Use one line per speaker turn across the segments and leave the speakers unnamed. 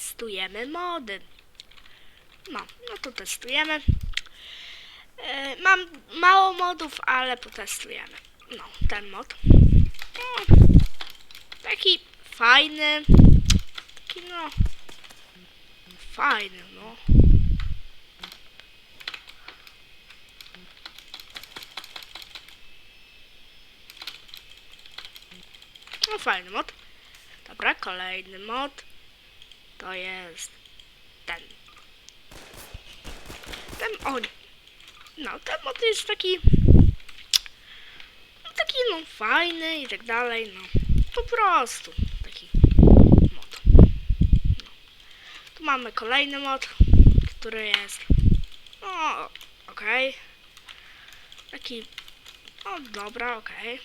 testujemy mody. No, no to testujemy. E, mam mało modów, ale potestujemy. No, ten mod. No, taki fajny. Taki no. Fajny, no. No fajny mod. Dobra, kolejny mod. To jest ten. Ten o. No, ten mod jest taki. No, taki no fajny i tak dalej, no. Po prostu taki mod. No. Tu mamy kolejny mod, który jest. No, okej. Taki. O, dobra, okej.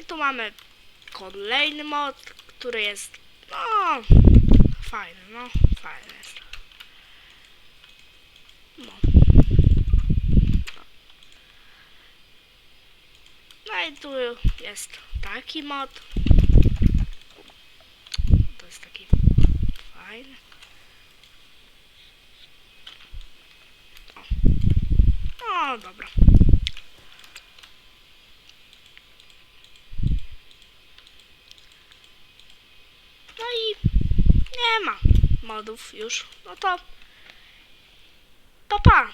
I tu mamy kolejny mod, który jest, no, fajny, no, fajny jest. No. No i tu jest taki mod. To jest taki fajny. O, o dobra. No i nie ma modów już. No to. To pa!